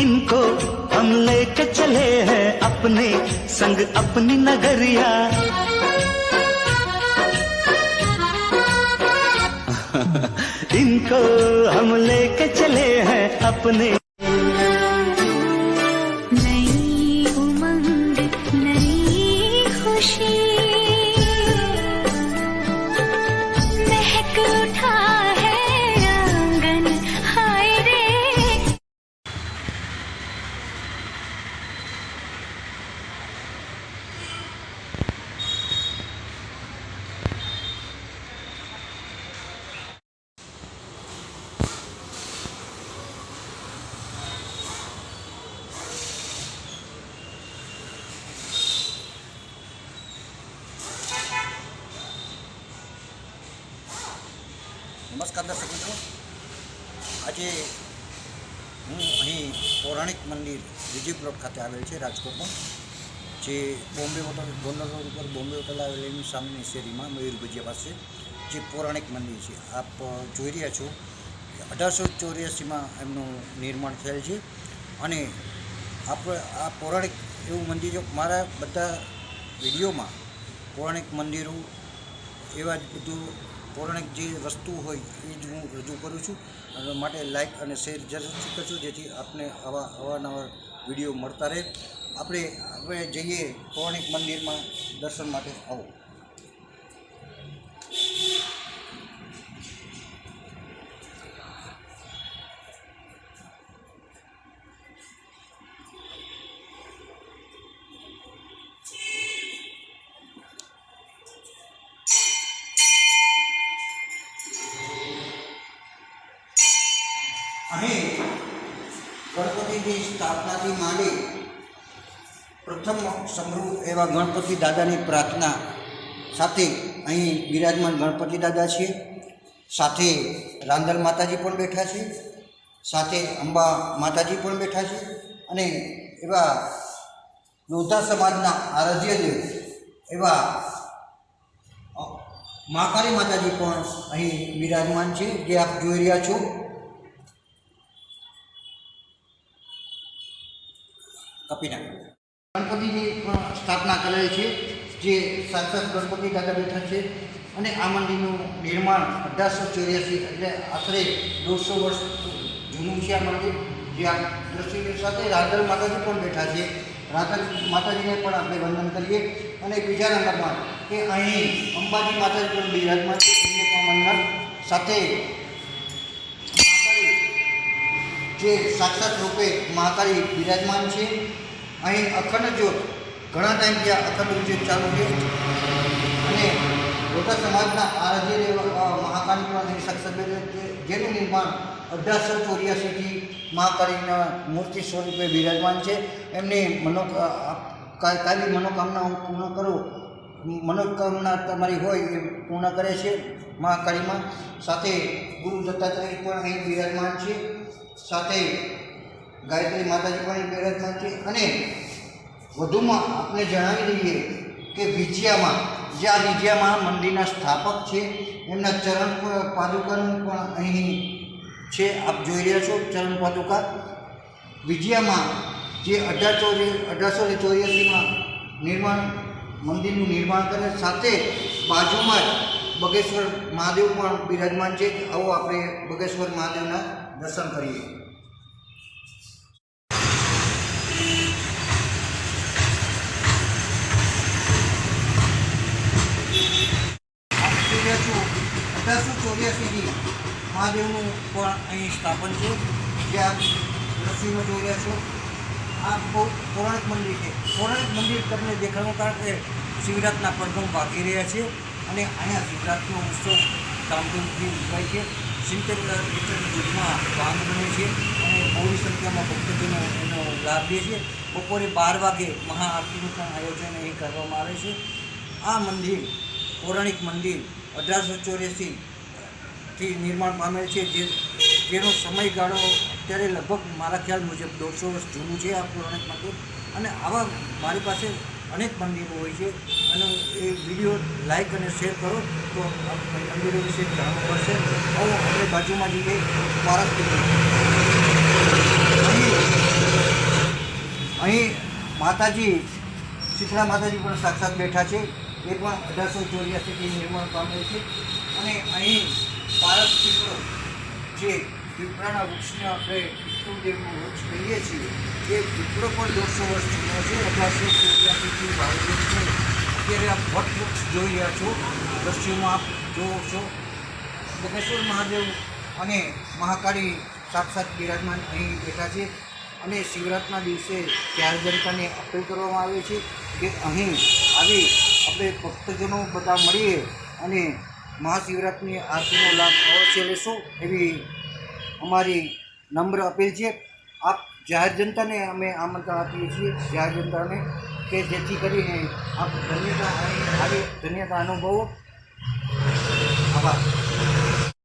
इनको हम लेके चले हैं अपने संग अपनी नगरिया। इनको हम लेके चले हैं अपने નમસ્કાર દર્શક મિત્રો. આજે હું અહીં પૌરાણિક મંદિર વિજય પ્લોટ ખાતે આવેલ છે, રાજકોટમાં, જે બોમ્બે હોટલ, ગોંડલ રોડ ઉપર બોમ્બે હોટલ આવેલી સામેની શેરીમાં મયુર ભજીયા પાસે જે પૌરાણિક મંદિર છે. આપ જોઈ રહ્યા છો અઢારસો ચોર્યાસીમાં એમનું નિર્માણ થયેલ છે અને આપણે આ પૌરાણિક એવું મંદિર મારા બધા વિડીયોમાં પૌરાણિક મંદિરો એવા જ બધું પૌરાણિક જે વસ્તુ હોય એ જ હું રજૂ કરું છું. માટે લાઇક અને શેર જરૂરથી કરજો, જેથી આપને આવા અવારનવાર વીડિયો મળતા રહે. આપણે આપણે જઈએ પૌરાણિક મંદિરમાં દર્શન માટે. આવો. સ્થાપનાથી માંડી પ્રથમ સમૃહ એવા ગણપતિ દાદાની પ્રાર્થના સાથે અહીં બિરાજમાન ગણપતિ દાદા છે. સાથે રાંદલ માતાજી પણ બેઠા છે. સાથે અંબા માતાજી પણ બેઠા છે. અને એવા યોદ્ધા સમાજના આરાધ્ય એવા મહાકાળી માતાજી પણ અહીં બિરાજમાન છે. જે આપ જોઈ રહ્યા છો. કાપી નાખ્યો પણ સ્થાપના કરેલી છે, જે સાક્ષાત ગણપતિ દાદા બેઠા છે અને આ મંદિરનું નિર્માણ અઢારસો ચોર્યાસી એટલે આશરે દોઢસો વર્ષ જૂનું છે આ મંદિર, જે આ દ્રષ્ટિ સાથે રાધલ માતાજી પણ બેઠા છે. રાધલ માતાજીને પણ આપણે વંદન કરીએ. અને બીજા નંબરમાં કે અહીં અંબાજી માતાજી પણ બિરાજમાન છે સાથે જે સાક્ષાત રૂપે મહાકાળી બિરાજમાન છે. અહીં અખંડ જ્યોત ઘણા ટાઈમથી આ અખંડ જ્યોત ચાલુ છે. અને લોટા સમાજના આરાધ્ય મહાકાળી મહાકાળીમાં સાક્ષાત જેનું નિર્માણ અઢારસો ચોર્યાસીથી મહાકાળીના મૂર્તિ સ્વરૂપે બિરાજમાન છે. એમની મનો કાયમી મનોકામના હું પૂર્ણ કરું. મનોકામના તમારી હોય એ પૂર્ણ કરે છે મહાકાળીમાં. સાથે ગુરુ દત્તાત્રેય પણ અહીં બિરાજમાન છે. સાથે ગાયત્રી માતાજી પણ બિરાજમાન છે. અને વધુમાં આપણે જણાવી દઈએ કે વિજયામાં, જે આ વિજયામાં મંદિરના સ્થાપક છે, એમના ચરણ પાદુકાનું પણ અહીં છે. આપ જોઈ રહ્યા છો ચરણ પાદુકા. વિજયામાં જે અઢારસો અઢારસો ને ચોર્યાસીમાં નિર્માણ, મંદિરનું નિર્માણ કરે, સાથે બાજુમાં જ બગેશ્વર મહાદેવ પણ બિરાજમાન છે. આવો આપણે બગેશ્વર મહાદેવના દર્શન કરીએ. અઢારસો ચોર્યાસીથી મહાદેવનું પણ અહીં સ્થાપન છે. જે આપ જોઈ રહ્યા છો. આ પૌરાણિક મંદિર છે. પૌરાણિક મંદિર તમને દેખાડવાનું કારણ કે શિવરાતના પડઘમ વાગી રહ્યા છે અને અહીંયા શિવરાતનો ઉત્સવ ધામધૂમથી ઉજવાય છે. સિત્તેર લીટર દૂધમાં ભાંગ બને છે અને બહોળી સંખ્યામાં ભક્તજનો એનો લાભ લે છે. બપોરે બાર વાગે મહાઆરતીનું પણ આયોજન અહીં કરવામાં આવે છે. આ મંદિર પૌરાણિક મંદિર અઢારસો ચોર્યાસી થી નિર્માણ પામેલ છે. જે જેનો સમયગાળો અત્યારે લગભગ મારા ખ્યાલ મુજબ દોઢસો વર્ષ જૂનું છે આ પૌરાણિક મંદિર. અને આવા મારી પાસે અનેક મંદિરો હોય છે. અને એ વીડિયો લાઈક અને શેર કરો તો મંદિરો વિશે જાણવું પડશે આવો આપણે બાજુમાં જઈએ. પારસ અહીં માતાજી, શીતળા માતાજી પણ સાક્ષાત બેઠા છે. એ પણ અઢારસો ચોર્યાસીથી નિર્માણ પામેલ છે. અને અહીં પારસ પીપળો જે પીપળાના વૃક્ષને આપણે વિષ્ણુદેવનું વૃક્ષ કહીએ છીએ. એ પીપળો પણ દોઢસો વર્ષ જૂનો છે, અઢારસો ચોર્યાસીથી ભાવદેવ છે. અત્યારે આપ વટ વૃક્ષ જોઈ રહ્યા છો. દ્રશ્યોમાં આપ જોવો છો. બગેશ્વર મહાદેવ અને મહાકાળી સાક્ષાત બિરાજમાન અહીં બેઠા છે. અને શિવરાત્રના દિવસે ચાર જનતાને અપીલ કરવામાં આવે છે કે અહીં આવી આપણે ભક્તજનો બધા મળીએ અને મહાશિવરાત્રિની આરતીનો લાભ અવશ્ય લેશો એવી અમારી નમ્ર અપીલ છે આપ જાહેર જનતાને અમે આમંત્રણ આપીએ છીએ. જાહેર જનતાને કે જેથી કરીને આપ ધન્યતા આવી ધન્યતા અનુભવો. આભાર.